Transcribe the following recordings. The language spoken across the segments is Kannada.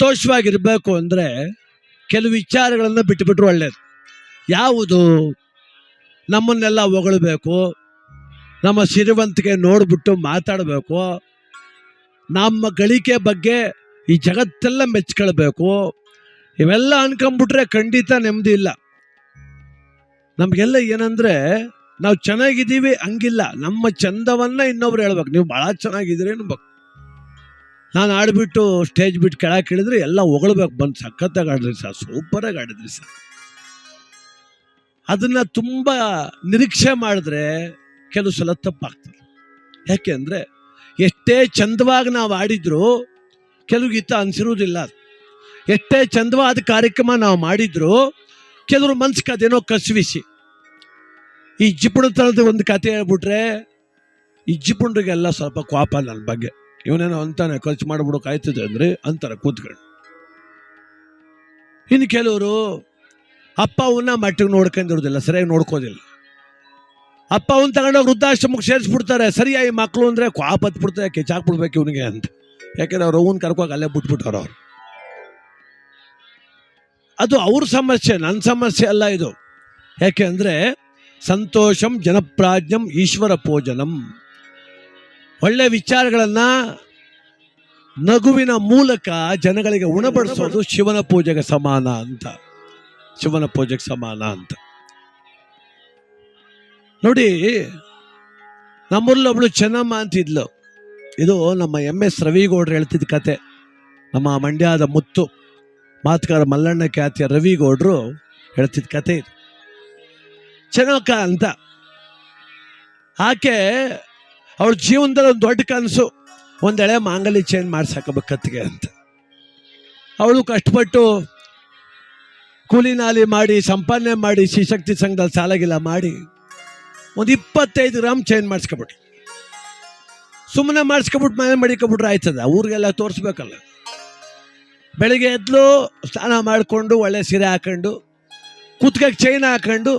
ಸಂತೋಷವಾಗಿರ್ಬೇಕು ಅಂದರೆ ಕೆಲವು ವಿಚಾರಗಳನ್ನು ಬಿಟ್ಟುಬಿಟ್ರೆ ಒಳ್ಳೆಯದು ಯಾವುದು? ನಮ್ಮನ್ನೆಲ್ಲ ಹೊಗಳಬೇಕು, ನಮ್ಮ ಸಿರಿವಂತಿಗೆ ನೋಡಿಬಿಟ್ಟು ಮಾತಾಡಬೇಕು, ನಮ್ಮ ಗಳಿಕೆ ಬಗ್ಗೆ ಈ ಜಗತ್ತೆಲ್ಲ ಮೆಚ್ಕೊಳ್ಬೇಕು, ಇವೆಲ್ಲ ಅನ್ಕೊಂಬಿಟ್ರೆ ಖಂಡಿತ ನೆಮ್ಮದಿ ಇಲ್ಲ. ನಮಗೆಲ್ಲ ಏನಂದ್ರೆ, ನಾವು ಚೆನ್ನಾಗಿದ್ದೀವಿ, ಹಂಗಿಲ್ಲ. ನಮ್ಮ ಚಂದವನ್ನ ಇನ್ನೊಬ್ರು ಹೇಳ್ಬೇಕು. ನೀವು ಭಾಳ ಚೆನ್ನಾಗಿದ್ದೀರಿ ಅನ್ಬೇಕು ನಾನು ಆಡಿಬಿಟ್ಟು ಸ್ಟೇಜ್ ಬಿಟ್ಟು ಕೆಳಗೆ ಇಳಿದ್ರೆ ಎಲ್ಲ ಹೊಗಳ್ಬೇಕು. ಬಂದು ಸಖತ್ತಾಗಿ ಆಡಿದ್ರಿ ಸರ್. ಸೂಪರಾಗಿ ಆಡಿದ್ರಿ ಸರ್. ಅದನ್ನ ತುಂಬ ನಿರೀಕ್ಷೆ ಮಾಡಿದ್ರೆ ಕೆಲವು ಸಲ ತಪ್ಪಾಗ್ತದೆ. ಯಾಕೆಂದರೆ ಎಷ್ಟೇ ಚಂದವಾಗಿ ನಾವು ಆಡಿದ್ರು ಕೆಲವು ಗೀತ ಅನಿಸಿರೋದಿಲ್ಲ. ಎಷ್ಟೇ ಚಂದವಾದ ಕಾರ್ಯಕ್ರಮ ನಾವು ಮಾಡಿದ್ರು ಕೆಲವರು ಮನ್ಸಿಗೆ ಅದೇನೋ ಕಸಿವಿಸಿ. ಈ ಜಿಪುಣ ಥರದ ಒಂದು ಕತೆ ಹೇಳ್ಬಿಟ್ರೆ ಈ ಜಿಪುಣ್ರಿಗೆಲ್ಲ ಸ್ವಲ್ಪ ಕೋಪ ನನ್ನ ಬಗ್ಗೆ. ಇವನೇನೋ ಅಂತಾನೆ ಖರ್ಚು ಮಾಡ್ಬಿಡೋಕೆ ಆಯ್ತದೆ ಅಂದ್ರೆ ಅಂತಾರೆ ಕೂತ್ಕೊಂಡು ಇನ್ನು ಕೆಲವರು ಅಪ್ಪ ಅವನ್ನ ಮಟ್ಟಿಗೆ ನೋಡ್ಕೊಂಡಿರೋದಿಲ್ಲ ಸರಿಯಾಗಿ ನೋಡ್ಕೋದಿಲ್ಲ. ಅಪ್ಪ ಅವನ್ ತಗೊಂಡೋಗಿ ವೃದ್ಧಾಶ್ರಮಕ್ಕೆ ಸೇರಿಸ್ಬಿಡ್ತಾರೆ, ಸರಿಯಾಗಿ ಮಕ್ಕಳು ಅಂದ್ರೆ ಕ್ವಾಪತ್ಬಿಡ್ತಾರೆ ಕೆಚ್ಚಾಕ್ಬಿಡ್ಬೇಕು ಇವನಿಗೆ ಅಂತ. ಯಾಕೆಂದ್ರೆ ಅವ್ರು ಅವನ್ ಕರ್ಕೋಗಿ ಅಲ್ಲೇ ಬಿಟ್ಬಿಟ್ಟವ್ರು ಅವ್ರು. ಅದು ಅವ್ರ ಸಮಸ್ಯೆ ನನ್ನ ಸಮಸ್ಯೆ ಅಲ್ಲ ಇದು. ಯಾಕೆ ಅಂದ್ರೆ ಸಂತೋಷಂ, ಜನಪ್ರಾಜ್ಞಂ, ಈಶ್ವರ ಪೂಜನಂ. ಒಳ್ಳೆ ವಿಚಾರಗಳನ್ನ ನಗುವಿನ ಮೂಲಕ ಜನಗಳಿಗೆ ಉಣಬಡಿಸೋದು ಶಿವನ ಪೂಜೆಗೆ ಸಮಾನ ಅಂತ. ಶಿವನ ಪೂಜೆಗೆ ಸಮಾನ ಅಂತ. ನೋಡಿ ನಮ್ಮೂರಲ್ಲಿ ಒಬ್ಳು ಚೆನ್ನಮ್ಮ ಅಂತಿದ್ಲು. ಇದು ನಮ್ಮ ಎಂ ಎಸ್ ರವಿಗೌಡ್ರು ಹೇಳ್ತಿದ್ದ ಕತೆ. ನಮ್ಮ ಮಂಡ್ಯದ ಮುತ್ತು, ಮಾತುಗಾರ ಮಲ್ಲಣ್ಣ ಖ್ಯಾತಿಯ ರವಿಗೌಡ್ರು ಹೇಳ್ತಿದ್ದ ಕತೆ ಇದು. ಚೆನ್ನಕ್ಕ ಅಂತ. ಆಕೆ ಅವಳ ಜೀವನದಲ್ಲಿ ಒಂದು ದೊಡ್ಡ ಕನಸು. ಒಂದೆಳೆ ಮಾಂಗಲ್ಯ ಚೇಂಜ್ ಮಾಡ್ಸಾಕಬೇಕು ಕತ್ತಿಗೆ ಅಂತ. ಅವಳು ಕಷ್ಟಪಟ್ಟು ಕೂಲಿ ನಾಲಿ ಮಾಡಿ, ಸಂಪಾದನೆ ಮಾಡಿ ಶಿಶಕ್ತಿ ಸಂಘದಲ್ಲಿ ಸಾಲಾಗಿಲ್ಲ ಮಾಡಿ ಒಂದು ಇಪ್ಪತ್ತೈದು ಗ್ರಾಮ್ ಚೇಂಜ್ ಮಾಡಿಸ್ಕೊಬಿಟ್ರು ಸುಮ್ಮನೆ ಮಾಡಿಸ್ಕೊಬಿಟ್ಟು ಮನೆ ಮಡಿಕೊಬಿಟ್ರೆ ಆಯ್ತದ? ಊರಿಗೆಲ್ಲ ತೋರಿಸ್ಬೇಕಲ್ಲ. ಬೆಳಿಗ್ಗೆ ಎದ್ದು ಸ್ನಾನ ಮಾಡಿಕೊಂಡು, ಒಳ್ಳೆ ಸೀರೆ ಹಾಕೊಂಡು, ಕುತ್ಕಕ್ಕೆ ಚೈನ್ ಹಾಕೊಂಡು,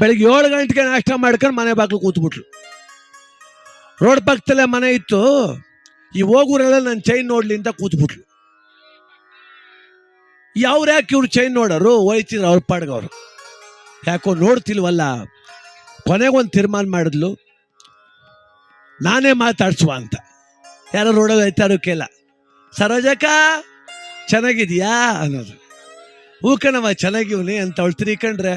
ಬೆಳಿಗ್ಗೆ ಏಳು ಗಂಟೆಗೆ ನಾಷ್ಟ ಮಾಡ್ಕೊಂಡು ಮನೆ ಬಾಗಿಲು ಕೂತ್ಬಿಟ್ಲು. ರೋಡ್ ಪಕ್ಕದಲ್ಲೇ ಮನೆ ಇತ್ತು. ಈ ಹೋಗೋರೆಲ್ಲ ನನ್ನ ಚೈನ್ ನೋಡ್ಲಿ ಅಂತ ಕೂತ್ಬಿಟ್ಲು. ಯಾವ್ರು ಯಾಕೆ ಇವ್ರು ಚೈನ್ ನೋಡೋರು? ಹೋಯ್ತಿದ್ರು ಅವ್ರ ಪಾಡ್ಗವ್ರು ಯಾಕೋ ನೋಡ್ತಿಲ್ವಲ್ಲ? ಕೊನೆಗೊಂದು ತೀರ್ಮಾನ ಮಾಡಿದ್ಲು. ನಾನೇ ಮಾತಾಡ್ಸುವ ಅಂತ. ಯಾರೋ ರೋಡಲ್ಲಿ ಹೋಯ್ತಾರು ಕೇಳ ಸರೋಜಕ್ಕ, ಚೆನ್ನಾಗಿದೆಯಾ? ಅನ್ನೋದು. ಹೂ ಚೆನ್ನಾಗಿವ್ನಿ ಅಂತ ಅವಳು ತಿರ್ಕಂಡ್ರೆ,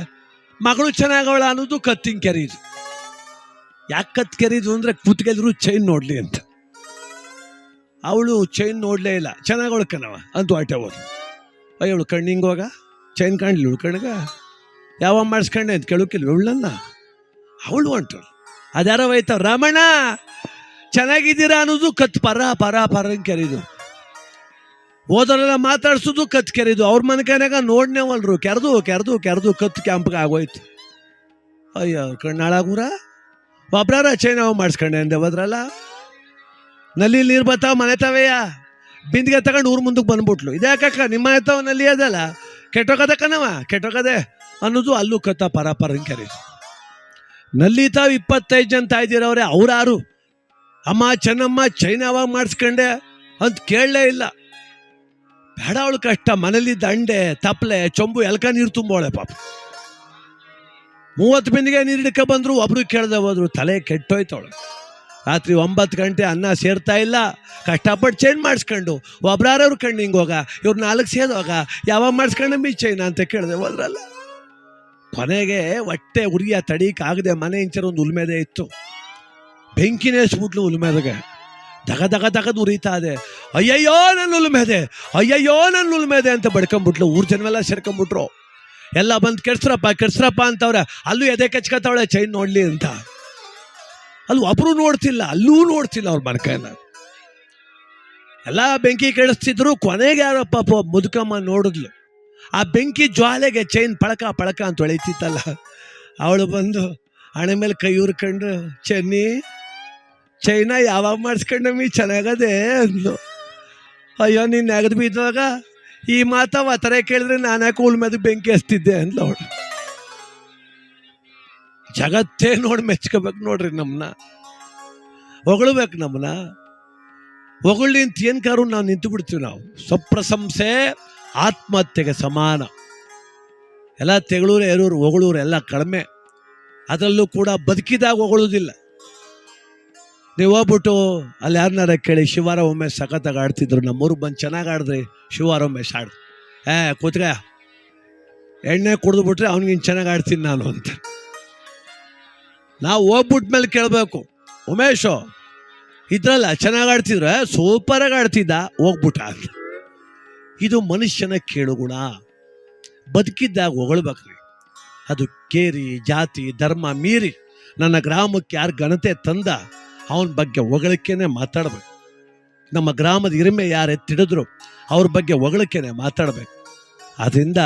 ಮಗಳು ಚೆನ್ನಾಗವಳ ಅನ್ನೋದು ಕತ್ತಿನ ಕೆರೀದು ಯಾಕೆ ಕತ್ ಕೆರೀದು ಅಂದ್ರೆ ಕುತ್ಗೆಲ್ರು ಚೈನ್ ನೋಡ್ಲಿ ಅಂತ. ಅವಳು ಚೈನ್ ನೋಡ್ಲೇ ಇಲ್ಲ. ಚೆನ್ನಾಗಿ ಉಳ್ಕನವ ಅಂತ ಹೊಟ್ಟೆ ಹೋದ್ರು. ಅಯ್ಯವಳು ಕಣ್ಣಿಂಗ್ ಹೋಗ ಚೈನ್ ಕಾಣ್ಲಿ, ಇವಳು ಕಣ್ಗ ಯಾವ ಮಾಡಿಸ್ಕೊಂಡೆ ಅಂತ ಕೇಳೋಕಿಲ್ವ? ಇವಳನ್ನ? ಅವಳು ಹೊಂಟಳು ಅದಾರ ಹೋಯ್ತಾವ ರಾಮಣ್ಣ ಚೆನ್ನಾಗಿದ್ದೀರಾ ಅನ್ನೋದು ಕತ್ ಪರ ಪರ ಪರ ಕೆರಿದು. ಹೋದರೆಲ್ಲ ಮಾತಾಡ್ಸೋದು ಕತ್ ಕೆರಿದು. ಅವ್ರ ಮನೆಕನಾಗ ನೋಡ್ನೇವಲ್ರು. ಕೆರೆದು ಕೆರೆದು ಕೆರೆದು ಕತ್ ಕ್ಯಾಂಪ್ಗೆ ಆಗೋಯ್ತು. ಅಯ್ಯೋ ಕಣ್ಣಾಳಾಗೂರ? ಒಬ್ರಾರ ಚೈನ್ ಅವ ಮಾಡಿಸ್ಕೊಂಡೆ ಅಂದೆ, ಹೋದ್ರಲ್ಲ? ನಲ್ಲಿ ನೀರು ಬರ್ತಾವ ಮನೆ ತಾವೆಯ? ಬಿಂದಿಗೆ ತಗೊಂಡು ಊರು ಮುಂದಕ್ಕೆ ಬಂದ್ಬಿಟ್ಲು. ಇದ್ಯಾಕಕ್ಕ ನಿಮ್ಮ ಮನೆ ತಾವ ನಲ್ಲಿ ಅದಲ್ಲ? ಕೆಟ್ಟೋಗದ ಕಣವ ಕೆಟ್ಟೋಗದೆ ಅನ್ನೋದು ಅಲ್ಲೂ ಕತ್ತ ಪರ ಪರ ಕೆರೀದು ನಲ್ಲಿ ತಾವ ಇಪ್ಪತ್ತೈದು ಜನ ತಾಯ್ದಿರವ್ರೆ ಅವ್ರಾರು. ಅಮ್ಮ, ಚೆನ್ನಮ್ಮ, ಚೈನ್ ಅವಾಗ ಮಾಡಿಸ್ಕೊಂಡೆ ಅಂತ ಕೇಳಲೇ ಇಲ್ಲ. ಬೇಡ ಅವಳು ಕಷ್ಟ ಮನೇಲಿ ದಂಡೆ ತಪ್ಪಲೆ ಚೊಂಬು, ಎಲ್ಕ ನೀರು ತುಂಬೋಳೆ ಪಾಪ. ಮೂವತ್ತು ಬಿಂದಿಗೆ ನೀರು ಹಿಡ್ಕ ಬಂದ್ರು, ಒಬ್ರು ಕೇಳ್ದೆ ಹೋದ್ರು, ತಲೆ ಕೆಟ್ಟೋಯ್ತವಳು. ರಾತ್ರಿ ಒಂಬತ್ತು ಗಂಟೆ ಅನ್ನ ಸೇರ್ತಾ ಇಲ್ಲ, ಕಷ್ಟಪಟ್ಟು ಚೇಂಜ್ ಮಾಡಿಸ್ಕೊಂಡು, ಒಬ್ರಾರವ್ರು ಕಣ್ಣು ಹಿಂಗೆ ಹೋಗ, ಇವ್ರು ನಾಲ್ಕು ಸೇದೋಗ ಯಾವಾಗ ಮಾಡಿಸ್ಕೊಂಡು ಮೀ ಚೈನ ಅಂತ ಕೇಳಿದೆ ಹೋದ್ರಲ್ಲ. ಕೊನೆಗೆ ಹೊಟ್ಟೆ ಉರಿಯ ತಡೀಕಾಗದೆ ಮನೆ ಇಂಚರ ಒಂದು ಉಲ್ಮೆದೆ ಇತ್ತು. ಬೆಂಕಿನೇ ಬಿಟ್ಲು ಉಲ್ಮೆದಗೆ. ದಗ ದಗ ದಗದ್ ಉರಿತಾ ಇದೆ. ಅಯ್ಯಯ್ಯೋ ನನ್ನ ಉಲ್ಮೆದೆ, ಅಯ್ಯಯ್ಯೋ ನನ್ನ ಉಲ್ಮೆದೆ ಅಂತ ಬಡ್ಕೊಂಬಿಟ್ಲು, ಊರ್ ಜನವೆಲ್ಲ ಸೇರ್ಕೊಂಬಿಟ್ರು. ಎಲ್ಲ ಬಂದು ಕೆಡ್ಸ್ರಪ್ಪ ಕೆಡ್ಸ್ರಪ್ಪ ಅಂತವ್ರೆ, ಅಲ್ಲೂ ಎದೆ ಕಚ್ಕತ್ತವಳೆ ಚೈನ್ ನೋಡ್ಲಿ ಅಂತ. ಅಲ್ಲಿ ಒಬ್ರು ನೋಡ್ತಿಲ್ಲ, ಅಲ್ಲೂ ನೋಡ್ತಿಲ್ಲ ಅವ್ರ ಮನಕೈನ. ಎಲ್ಲ ಬೆಂಕಿ ಕೆಡಿಸ್ತಿದ್ರು, ಕೊನೆಗೆ ಯಾರೋ ಪಾಪ ಮುದುಕಮ್ಮ ನೋಡಿದ್ಲು. ಆ ಬೆಂಕಿ ಜ್ವಾಲೆಗೆ ಚೈನ್ ಪಳಕ ಪಳಕ ಅಂತ ಹೊಳಿತಿತ್ತಲ್ಲ, ಅವಳು ಬಂದು ಹಣೆ ಮೇಲೆ ಕೈ ಉರ್ಕೊಂಡು ಚೆನ್ನಿ, ಚೈನ ಯಾವಾಗ ಮಾಡಿಸ್ಕೊಂಡಮ್ಮಿ, ಚೆನ್ನಾಗದೆ ಅಂದ್ಲು. ಅಯ್ಯೋ, ನೀನು ನೆಗದು ಬಿದ್ದಾಗ ಈ ಮಾತವ ಆ ಥರ ಕೇಳಿದ್ರೆ ನಾನು ಯಾಕೆ ಉಳ್ ಮೇಲೆ ಬೆಂಕಿ ಹಚ್ತಿದ್ದೆ ಅಂತ ಅವಳು ಜಗತ್ತೇ ನೋಡಿ ಮೆಚ್ಕೋಬೇಕು ನೋಡ್ರಿ ನಮ್ಮನ್ನ ಹೊಗಳ್ಬೇಕು ನಮ್ಮನ್ನ ಹೊಗಳಿ ಅಂತ ಏನ್ ಕಾರು ನಾವು ನಿಂತು ಬಿಡ್ತೀವಿ ನಾವು? ಸ್ವಪ್ರಶಂಸೆ, ಆತ್ಮಹತ್ಯೆಗೆ ಸಮಾನ. ಎಲ್ಲ ತೆಗಳೂರು ಎರೂರು ಹೊಗಳೂರು ಎಲ್ಲ ಕಡಿಮೆ. ಅದರಲ್ಲೂ ಕೂಡ ಬದುಕಿದಾಗ ಹೊಗಳುವುದಿಲ್ಲ ನೀವು ಹೋಗ್ಬಿಟ್ಟು ಅಲ್ಲಿ ಯಾರನ್ನಾರ ಕೇಳಿ, ಶಿವಾರ ಒಮ್ಮೆ ಸಖತ್ತಾಗಿ ಆಡ್ತಿದ್ರು, ನಮ್ಮೂರು ಬಂದು ಚೆನ್ನಾಗಿ ಆಡಿದ್ರಿ, ಶಿವಾರ ಉಮೇಶ್ ಸಾಡ್ ಏ ಕೂತ್ಗ ಎಣ್ಣೆ ಕುಡಿದು ಬಿಟ್ರೆ ಅವ್ನಿಗಿನ್ ಚೆನ್ನಾಗಿ ಆಡ್ತೀನಿ ನಾನು ಅಂತ. ನಾವು ಹೋಗ್ಬಿಟ್ಟ ಮೇಲೆ ಕೇಳಬೇಕು. ಉಮೇಶು, ಇದ್ರಲ್ಲ ಚೆನ್ನಾಗಿ ಆಡ್ತಿದ್ರೆ? ಸೂಪರಾಗಿ ಆಡ್ತಿದ್ದ? ಹೋಗ್ಬಿಟ್ಟ ಅಂತ. ಇದು ಮನುಷ್ಯನ ಕೇಳುಗುಣ. ಬದುಕಿದ್ದಾಗ ಹೊಗಳ್ಬೇಕ್ರಿ. ಅದು ಕೇರಿ, ಜಾತಿ, ಧರ್ಮ ಮೀರಿ ನನ್ನ ಗ್ರಾಮಕ್ಕೆ ಯಾರು ಘನತೆ ತಂದ ಅವನ ಬಗ್ಗೆ ಹೊಗಳಿಕೆನೆ ಮಾತಾಡಬೇಕು. ನಮ್ಮ ಗ್ರಾಮದ ಹಿರಿಮೆ ಯಾರೇ ಎತ್ತಿಡಿದ್ರು ಅವ್ರ ಬಗ್ಗೆ ಹೊಗಳಿಕೆನೆ ಮಾತಾಡಬೇಕು. ಅದರಿಂದ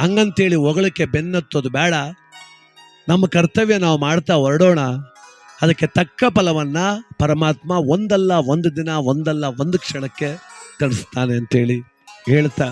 ಹಂಗಂತೇಳಿ ಹೊಗಳಿಕೆ ಬೆನ್ನತ್ತೋದು ಬೇಡ. ನಮ್ಮ ಕರ್ತವ್ಯ ನಾವು ಮಾಡ್ತಾ ಹೊರಡೋಣ. ಅದಕ್ಕೆ ತಕ್ಕ ಫಲವನ್ನು ಪರಮಾತ್ಮ ಒಂದಲ್ಲ ಒಂದು ದಿನ, ಒಂದಲ್ಲ ಒಂದು ಕ್ಷಣಕ್ಕೆ ಕಳಿಸ್ತಾನೆ ಅಂತೇಳಿ ಹೇಳ್ತಾ